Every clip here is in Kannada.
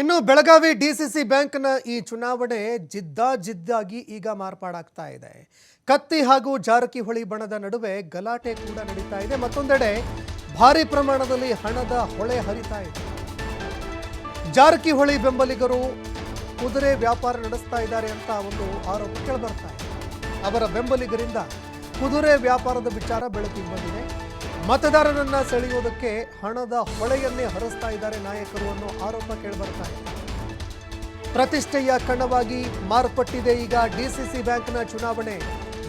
ಇನ್ನು ಬೆಳಗಾವಿ ಡಿಸಿಸಿ ಬ್ಯಾಂಕ್ನ ಈ ಚುನಾವಣೆ ಜಿದ್ದಾಜಿದ್ದಾಗಿ ಈಗ ಮಾರ್ಪಾಡಾಗ್ತಾ ಇದೆ. ಕತ್ತಿ ಹಾಗೂ ಜಾರಕಿಹೊಳಿ ಬಣದ ನಡುವೆ ಗಲಾಟೆ ಕೂಡ ನಡೀತಾ ಇದೆ. ಮತ್ತೊಂದೆಡೆ ಭಾರಿ ಪ್ರಮಾಣದಲ್ಲಿ ಹಣದ ಹೊಳೆ ಹರಿತಾ ಇದೆ. ಜಾರಕಿಹೊಳಿ ಬೆಂಬಲಿಗರು ಕುದುರೆ ವ್ಯಾಪಾರ ನಡೆಸ್ತಾ ಇದ್ದಾರೆ ಅಂತ ಒಂದು ಆರೋಪ ಕೇಳಿಬರ್ತಾ ಇದೆ. ಅವರ ಬೆಂಬಲಿಗರಿಂದ ಕುದುರೆ ವ್ಯಾಪಾರದ ವಿಚಾರ ಬೆಳಕಿಗೆ ಬಂದಿದೆ. ಮತದಾರರನ್ನ ಸೆಳೆಯುವುದಕ್ಕೆ ಹಣದ ಹೊಳೆಯನ್ನೇ ಹರಿಸ್ತಾ ಇದ್ದಾರೆ ನಾಯಕರು ಅನ್ನೋ ಆರೋಪ ಕೇಳಿಬರ್ತಾ ಇದೆ. ಪ್ರತಿಷ್ಠೆಯ ಕಣವಾಗಿ ಮಾರ್ಪಟ್ಟಿದೆ ಈಗ ಡಿಸಿಸಿ ಬ್ಯಾಂಕ್ನ ಚುನಾವಣೆ.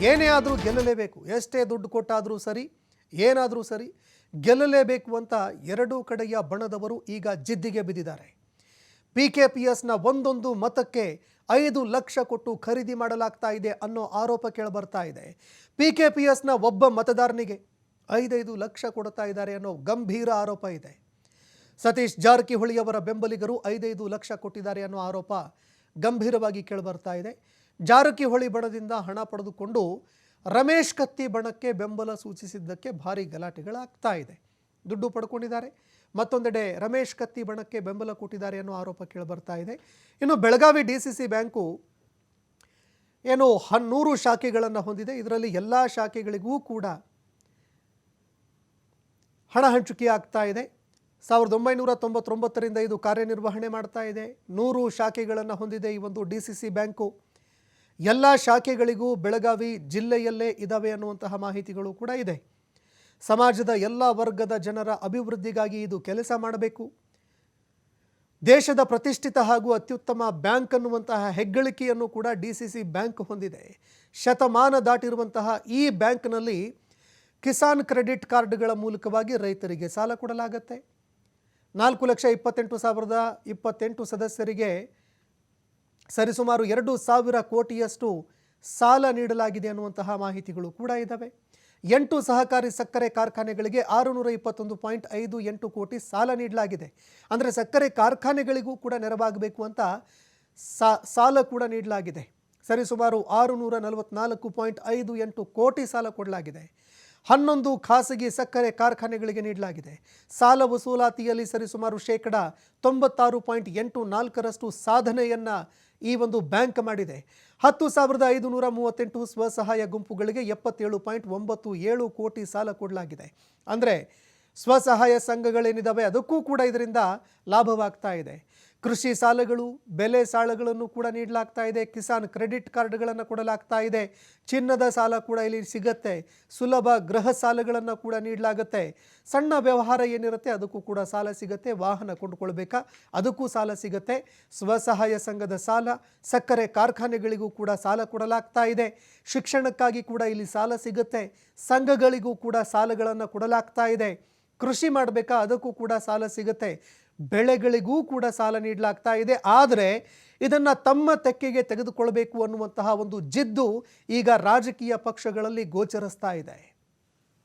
ಏನೇ ಆದರೂ ಗೆಲ್ಲಲೇಬೇಕು. ಎಷ್ಟೇ ದುಡ್ಡು ಕೊಟ್ಟಾದರೂ ಸರಿ, ಏನಾದರೂ ಸರಿ ಗೆಲ್ಲಲೇಬೇಕು ಅಂತ ಎರಡೂ ಕಡೆಯ ಬಣದವರು ಈಗ ಜಿದ್ದಿಗೆ ಬಿದ್ದಿದ್ದಾರೆ. ಪಿ ಕೆ ಪಿ ಎಸ್ನ ಒಂದೊಂದು ಮತಕ್ಕೆ ಐದು ಲಕ್ಷ ಕೊಟ್ಟು ಖರೀದಿ ಮಾಡಲಾಗ್ತಾ ಇದೆ ಅನ್ನೋ ಆರೋಪ ಕೇಳಿಬರ್ತಾ ಇದೆ. ಪಿ ಕೆ ಪಿ ಎಸ್ನ ಒಬ್ಬ ಮತದಾರನಿಗೆ ಐದೈದು ಲಕ್ಷ ಕೊಡ್ತಾ ಇದ್ದಾರೆ ಅನ್ನೋ ಗಂಭೀರ ಆರೋಪ ಇದೆ. ಸತೀಶ್ ಜಾರಕಿಹೊಳಿ ಅವರ ಬೆಂಬಲಿಗರು ಐದೈದು ಲಕ್ಷ ಕೊಟ್ಟಿದ್ದಾರೆ ಅನ್ನೋ ಆರೋಪ ಗಂಭೀರವಾಗಿ ಕೇಳಿಬರ್ತಾ ಇದೆ. ಜಾರಕಿಹೊಳಿ ಬಣದಿಂದ ಹಣ ಪಡೆದುಕೊಂಡು ರಮೇಶ್ ಕತ್ತಿ ಬಣಕ್ಕೆ ಬೆಂಬಲ ಸೂಚಿಸಿದ್ದಕ್ಕೆ ಭಾರಿ ಗಲಾಟೆಗಳಾಗ್ತಾ ಇದೆ. ದುಡ್ಡು ಪಡ್ಕೊಂಡಿದ್ದಾರೆ. ಮತ್ತೊಂದೆಡೆ ರಮೇಶ್ ಕತ್ತಿ ಬಣಕ್ಕೆ ಬೆಂಬಲ ಕೊಟ್ಟಿದ್ದಾರೆ ಅನ್ನೋ ಆರೋಪ ಕೇಳಿಬರ್ತಾ ಇದೆ. ಇನ್ನು Belagavi D C C bank ಏನು ಹನ್ನೂರು ಶಾಖೆಗಳನ್ನು ಹೊಂದಿದೆ. ಇದರಲ್ಲಿ ಎಲ್ಲ ಶಾಖೆಗಳಿಗೂ ಕೂಡ ಹಣ ಹಂಚಿಕೆ ಆಗ್ತಾ ಇದೆ. ಸಾವಿರದ ಒಂಬೈನೂರ ತೊಂಬತ್ತೊಂಬತ್ತರಿಂದ ಇದು ಕಾರ್ಯನಿರ್ವಹಣೆ ಮಾಡ್ತಾ ಇದೆ. ನೂರು ಶಾಖೆಗಳನ್ನು ಹೊಂದಿದೆ ಈ ಒಂದು ಡಿ ಸಿ ಸಿ ಬ್ಯಾಂಕು. ಎಲ್ಲ ಶಾಖೆಗಳಿಗೂ ಬೆಳಗಾವಿ ಜಿಲ್ಲೆಯಲ್ಲೇ ಇದ್ದಾವೆ ಅನ್ನುವಂತಹ ಮಾಹಿತಿಗಳು ಕೂಡ ಇದೆ. ಸಮಾಜದ ಎಲ್ಲ ವರ್ಗದ ಜನರ ಅಭಿವೃದ್ಧಿಗಾಗಿ ಇದು ಕೆಲಸ ಮಾಡಬೇಕು. ದೇಶದ ಪ್ರತಿಷ್ಠಿತ ಹಾಗೂ ಅತ್ಯುತ್ತಮ ಬ್ಯಾಂಕ್ ಅನ್ನುವಂತಹ ಹೆಗ್ಗಳಿಕೆಯನ್ನು ಕೂಡ ಡಿ ಸಿ ಸಿ ಬ್ಯಾಂಕ್ ಹೊಂದಿದೆ. ಶತಮಾನ ದಾಟಿರುವಂತಹ ಈ ಬ್ಯಾಂಕ್ನಲ್ಲಿ ಕಿಸಾನ್ ಕ್ರೆಡಿಟ್ ಕಾರ್ಡ್ಗಳ ಮೂಲಕವಾಗಿ ರೈತರಿಗೆ ಸಾಲ ಕೊಡಲಾಗತ್ತೆ. ನಾಲ್ಕು ಲಕ್ಷ ಇಪ್ಪತ್ತೆಂಟು ಸಾವಿರದ ಇಪ್ಪತ್ತೆಂಟು ಸದಸ್ಯರಿಗೆ ಸರಿಸುಮಾರು ಎರಡು ಸಾವಿರ ಕೋಟಿಯಷ್ಟು ಸಾಲ ನೀಡಲಾಗಿದೆ ಅನ್ನುವಂತಹ ಮಾಹಿತಿಗಳು ಕೂಡ ಇದ್ದಾವೆ ಎಂಟು ಸಹಕಾರಿ ಸಕ್ಕರೆ ಕಾರ್ಖಾನೆಗಳಿಗೆ ಆರುನೂರ ಇಪ್ಪತ್ತೊಂದು ಪಾಯಿಂಟ್ ಐದು ಎಂಟು ಕೋಟಿ ಸಾಲ ನೀಡಲಾಗಿದೆ. ಅಂದರೆ ಸಕ್ಕರೆ ಕಾರ್ಖಾನೆಗಳಿಗೂ ಕೂಡ ನೆರವಾಗಬೇಕು ಅಂತ ಸಾಲ ಕೂಡ ನೀಡಲಾಗಿದೆ. ಸರಿಸುಮಾರು ಆರುನೂರ ನಲವತ್ತ್ನಾಲ್ಕು ಪಾಯಿಂಟ್ ಐದು ಎಂಟು ಕೋಟಿ ಸಾಲ ಕೊಡಲಾಗಿದೆ. ಹನ್ನೊಂದು ಖಾಸಗಿ ಸಕ್ಕರೆ ಕಾರ್ಖಾನೆಗಳಿಗೆ ನೀಡಲಾಗಿದೆ. ಸಾಲ ವಸೂಲಾತಿಯಲ್ಲಿ ಸರಿಸುಮಾರು ಶೇಕಡ ತೊಂಬತ್ತಾರು ಪಾಯಿಂಟ್ ಎಂಟು ನಾಲ್ಕರಷ್ಟು ಸಾಧನೆಯನ್ನು ಈ ಒಂದು ಬ್ಯಾಂಕ್ ಮಾಡಿದೆ. ಹತ್ತು ಸಾವಿರದ ಐದು ನೂರ ಮೂವತ್ತೆಂಟು ಸ್ವಸಹಾಯ ಗುಂಪುಗಳಿಗೆ ಎಪ್ಪತ್ತೇಳು ಪಾಯಿಂಟ್ ಒಂಬತ್ತು ಏಳು ಕೋಟಿ ಸಾಲ ಕೊಡಲಾಗಿದೆ. ಅಂದರೆ ಸ್ವಸಹಾಯ ಸಂಘಗಳೇನಿದ್ದಾವೆ ಅದಕ್ಕೂ ಕೂಡ ಇದರಿಂದ ಲಾಭವಾಗ್ತಾ ಇದೆ. ಕೃಷಿ ಸಾಲಗಳು, ಬೆಲೆ ಸಾಲಗಳನ್ನು ಕೂಡ ನೀಡಲಾಗ್ತಾ ಇದೆ. ಕಿಸಾನ್ ಕ್ರೆಡಿಟ್ ಕಾರ್ಡ್ಗಳನ್ನು ಕೊಡಲಾಗ್ತಾ ಇದೆ. ಚಿನ್ನದ ಸಾಲ ಕೂಡ ಇಲ್ಲಿ ಸಿಗತ್ತೆ. ಸುಲಭ ಗೃಹ ಸಾಲಗಳನ್ನು ಕೂಡ ನೀಡಲಾಗುತ್ತೆ. ಸಣ್ಣ ವ್ಯವಹಾರ ಏನಿರುತ್ತೆ ಅದಕ್ಕೂ ಕೂಡ ಸಾಲ ಸಿಗುತ್ತೆ. ವಾಹನ ಕೊಂಡುಕೊಳ್ಬೇಕಾ ಅದಕ್ಕೂ ಸಾಲ ಸಿಗುತ್ತೆ. ಸ್ವಸಹಾಯ ಸಂಘದ ಸಾಲ, ಸಕ್ಕರೆ ಕಾರ್ಖಾನೆಗಳಿಗೂ ಕೂಡ ಸಾಲ ಕೊಡಲಾಗ್ತಾ ಇದೆ. ಶಿಕ್ಷಣಕ್ಕಾಗಿ ಕೂಡ ಇಲ್ಲಿ ಸಾಲ ಸಿಗುತ್ತೆ. ಸಂಘಗಳಿಗೂ ಕೂಡ ಸಾಲಗಳನ್ನು ಕೊಡಲಾಗ್ತಾ ಇದೆ. ಕೃಷಿ ಮಾಡಬೇಕಾ ಅದಕ್ಕೂ ಕೂಡ ಸಾಲ ಸಿಗುತ್ತೆ. ಬೆಳೆಗಳಿಗೂ ಕೂಡ ಸಾಲ ನೀಡಲಾಗ್ತಾ ಇದೆ. ಆದರೆ ಇದನ್ನು ತಮ್ಮ ತೆಕ್ಕೆಗೆ ತೆಗೆದುಕೊಳ್ಬೇಕು ಅನ್ನುವಂತಹ ಒಂದು ಜಿದ್ದು ಈಗ ರಾಜಕೀಯ ಪಕ್ಷಗಳಲ್ಲಿ ಗೋಚರಿಸ್ತಾ ಇದೆ.